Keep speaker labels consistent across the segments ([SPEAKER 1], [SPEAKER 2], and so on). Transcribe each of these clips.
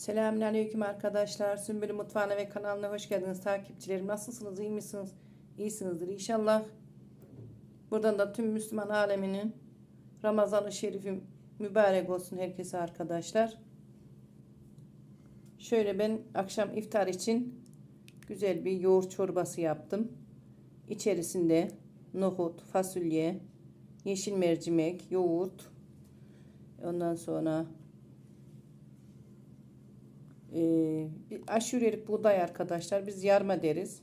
[SPEAKER 1] Selamünaleyküm arkadaşlar. Sümbül Mutfağı'na ve kanalına hoş geldiniz takipçilerim. Nasılsınız? iyi misiniz? İyisinizdir inşallah. Buradan da tüm Müslüman aleminin Ramazan-ı Şerif'i mübarek olsun herkese arkadaşlar. Şöyle ben akşam iftar için güzel bir yoğurt çorbası yaptım. İçerisinde nohut, fasulye, yeşil mercimek, yoğurt, ondan sonra ee, aşurelik buğday arkadaşlar. Biz yarma deriz.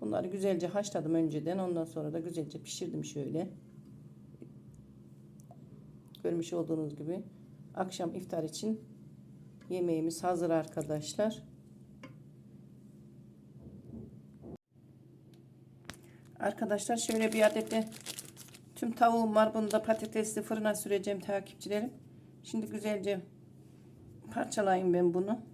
[SPEAKER 1] Bunları güzelce haşladım önceden. Ondan sonra da güzelce pişirdim şöyle. Görmüş olduğunuz gibi. Akşam iftar için yemeğimiz hazır arkadaşlar. Arkadaşlar şöyle bir adet de tüm tavuğum var. Bunu da patatesli fırına süreceğim takipçilerim. Şimdi güzelce parçalayayım ben bunu.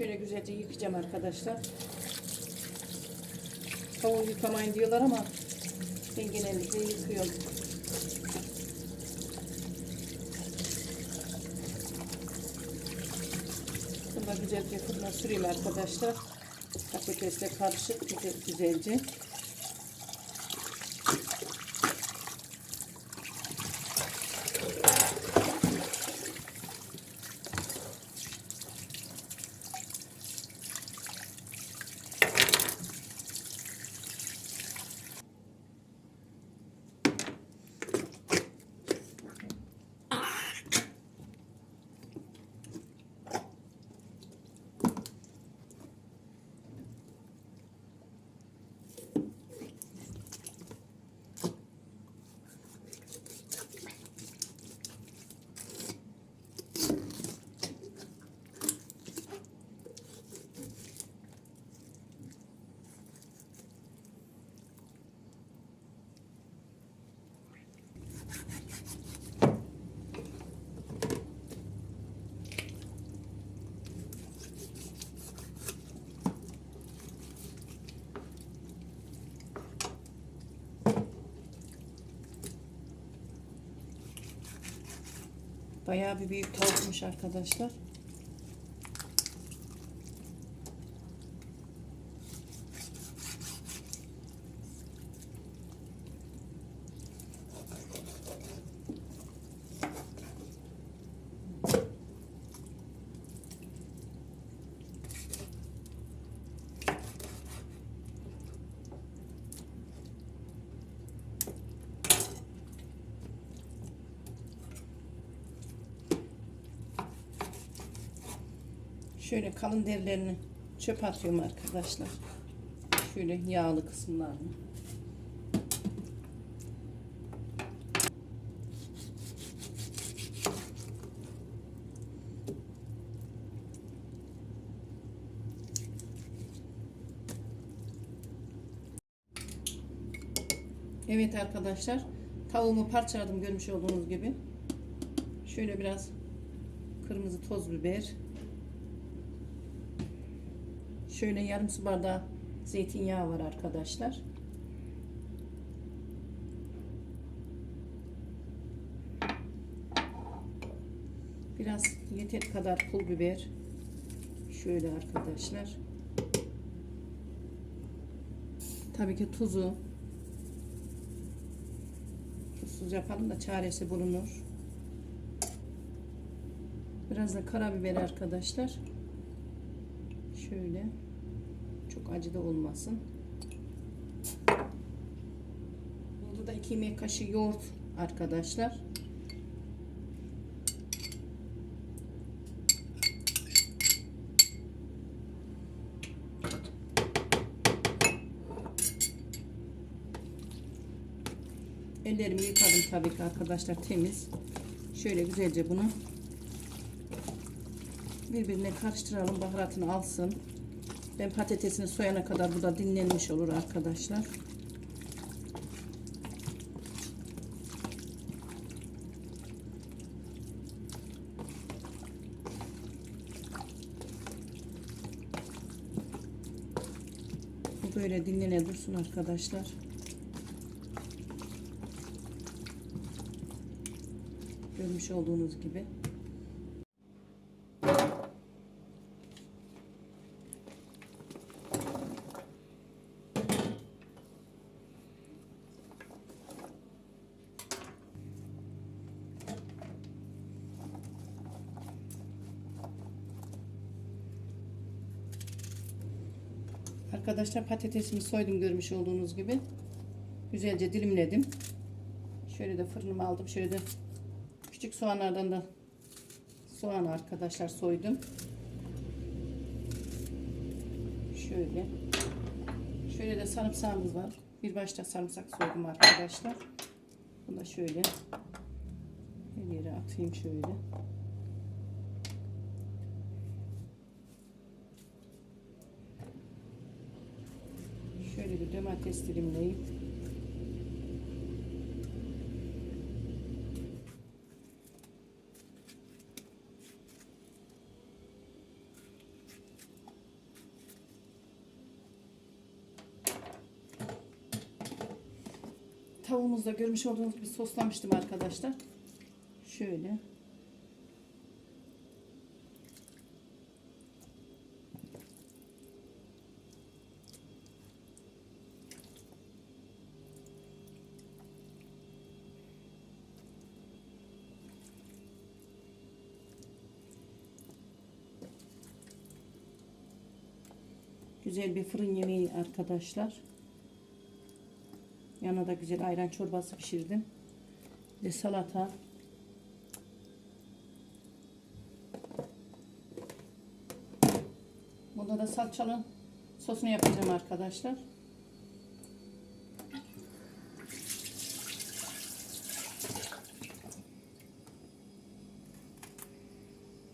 [SPEAKER 1] Şöyle güzelce yıkayacağım arkadaşlar. Tavuğu yıkamayın diyorlar ama ben genellikle yıkıyorum. Bunu da güzelce fırına süreyim arkadaşlar. Patatesle karışık güzel, güzelce. Bayağı bir büyük tavukmuş arkadaşlar. Şöyle kalın derilerini çöp atıyorum arkadaşlar. Şöyle yağlı kısımlarını. Evet arkadaşlar tavuğumu parçaladım görmüş olduğunuz gibi. Şöyle biraz kırmızı toz biber Şöyle yarım su bardağı zeytinyağı var arkadaşlar. Biraz yeter kadar pul biber. Şöyle arkadaşlar. Tabii ki tuzu. Tuzsuz yapalım da çaresi bulunur. Biraz da karabiber arkadaşlar. Şöyle. Çok acı da olmasın. Burada da 2 yemek kaşığı yoğurt arkadaşlar. Ellerimi yıkadım tabii ki arkadaşlar temiz. Şöyle güzelce bunu birbirine karıştıralım baharatını alsın. Ben patatesini soyana kadar bu dinlenmiş olur arkadaşlar. Bu böyle dinlene dursun arkadaşlar. Görmüş olduğunuz gibi. Arkadaşlar patatesimi soydum görmüş olduğunuz gibi. Güzelce dilimledim. Şöyle de fırınıma aldım. Şöyle de küçük soğanlardan da soğan arkadaşlar soydum. Şöyle. Şöyle de sarımsağımız var. Bir başta sarımsak soydum arkadaşlar. Bunu da şöyle her yere atayım şöyle. Şöyle bir domates dilimleyip Tavuğumuzu da görmüş olduğunuz gibi soslamıştım arkadaşlar. Şöyle. Güzel bir fırın yemeği arkadaşlar. Yanına da güzel ayran çorbası pişirdim. De salata. Bunda da salçalı sosunu yapacağım arkadaşlar.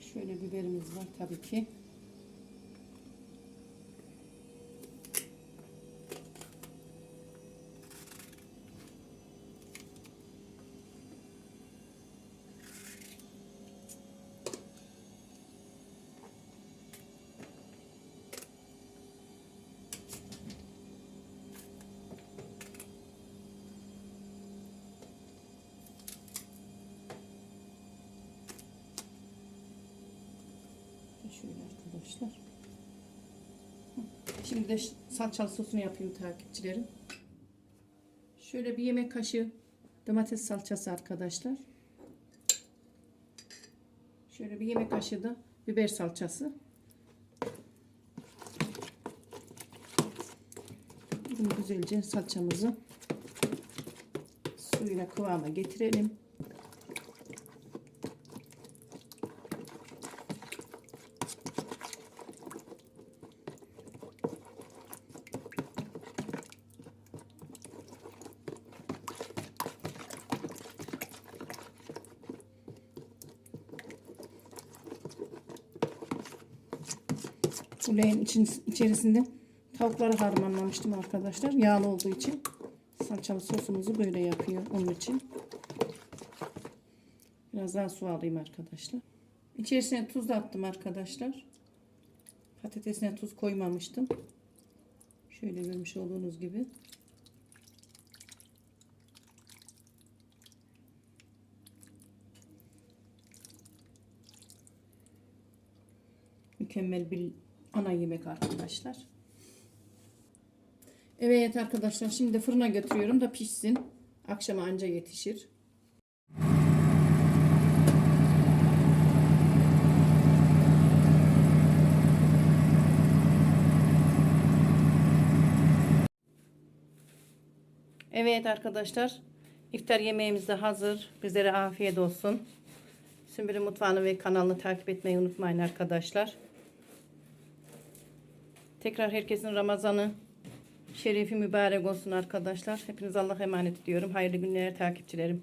[SPEAKER 1] Şöyle biberimiz var tabii ki. Şöyle arkadaşlar. Hı. Şimdi de salçalı sosunu yapayım takipçilerim. Şöyle bir yemek kaşığı domates salçası arkadaşlar. Şöyle bir yemek kaşığı da biber salçası. Bunu güzelce salçamızı suyuna kıvama getirelim. Bu leğen için, içerisinde tavukları harmanlamıştım arkadaşlar. Yağlı olduğu için salçalı sosumuzu böyle yapıyor onun için. Biraz daha su alayım arkadaşlar. İçerisine tuz da attım arkadaşlar. Patatesine tuz koymamıştım. Şöyle görmüş olduğunuz gibi. Mükemmel bir ana yemek arkadaşlar. Evet arkadaşlar şimdi fırına götürüyorum da pişsin. Akşama anca yetişir. Evet arkadaşlar iftar yemeğimiz de hazır. Bizlere afiyet olsun. Sümbül'ün mutfağını ve kanalını takip etmeyi unutmayın arkadaşlar. Tekrar herkesin Ramazan'ı şerifi mübarek olsun arkadaşlar. Hepiniz Allah'a emanet ediyorum. Hayırlı günler takipçilerim.